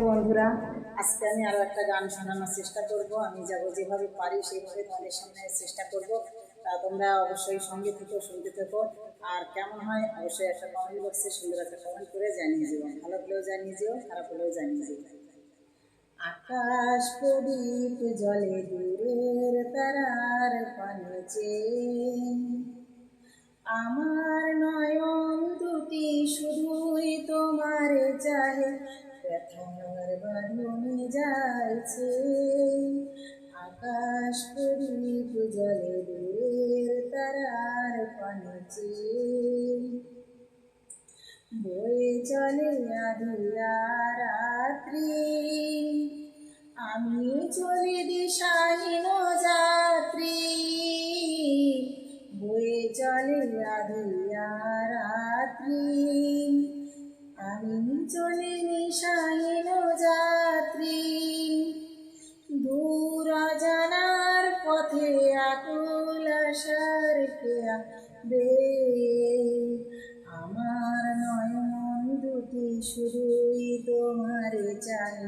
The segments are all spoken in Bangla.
বন্ধুরা, আজকে আমি আরও একটা গান শোনানোর চেষ্টা করব। আমি যাব যেভাবে পারি সেইভাবে তোমাদের সামনে চেষ্টা করব। তা তোমরা অবশ্যই সঙ্গে থেকো, শুনতে থেকো। আর কেমন হয়, অবশ্যই একটা কমেন্ট বক্সে সুন্দর একটা কমেন্ট করে জানিয়ে যেও ভালো হলেও জানিয়ে যেও খারাপ হলেও জানিয়ে যেও আকাশ প্রদীপ জলে দূরের তারার পানিছে আমার নয়ন ব্যথার বাঁধনে যাইছে। আকাশ প্রদীপ জলে দূরের তারার পানিছে বয়ে চলে আধিয়া রাত্রি। আমি চলি দিশাহীন যাত্রী। বয়ে চলে আধিয়া রাত্রি। আমার নয়ন দুটি শুধুই তোমার চাই।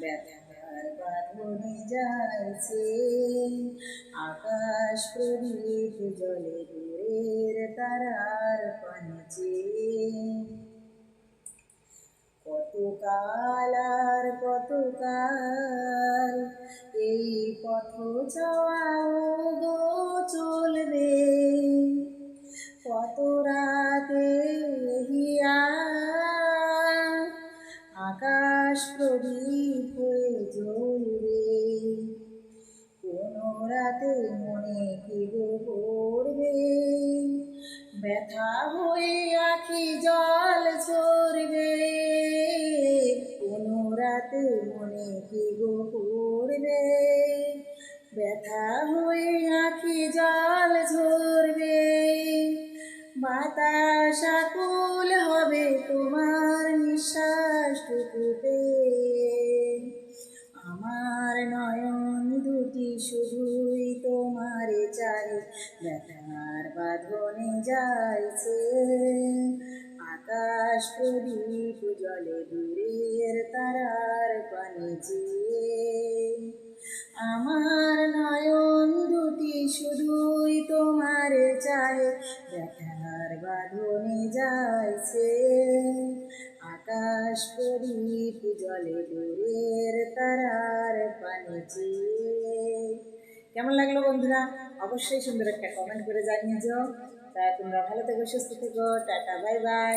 ব্যথার বাঁধনে যাইছে আকাশ প্রদীপ জলে দূরের তারার পানিছে কতকাল আর কতকাল এই পথ যাওয়াও রাতে মনে কি গো পড়বে। ব্যথা হয়ে আখি জল ঝরবে। কোনো রাতে মনে কি গো পড়বে। ব্যথা হয়ে আখি জল ঝরবে। বাতাস আকুল হবে তোমার নিঃশ্বাসটুকুতে। আমার ব্যথার বাঁধনে যাইছে। আকাশ প্রদীপ জলে দূরের তারার পানি আমার নয়ন দুটি শুধুই তোমার চাই ব্যথার বাঁধনে যাইছে। আকাশ প্রদীপ জলে দূরের তারার পানি কেমন লাগল বন্ধুরা? অবশ্যই সুন্দর একটা কমেন্ট করে জানিয়ে যাও তা তোমরা ভালো থেকো, সুস্থ থেকো, টাটা বাই বাই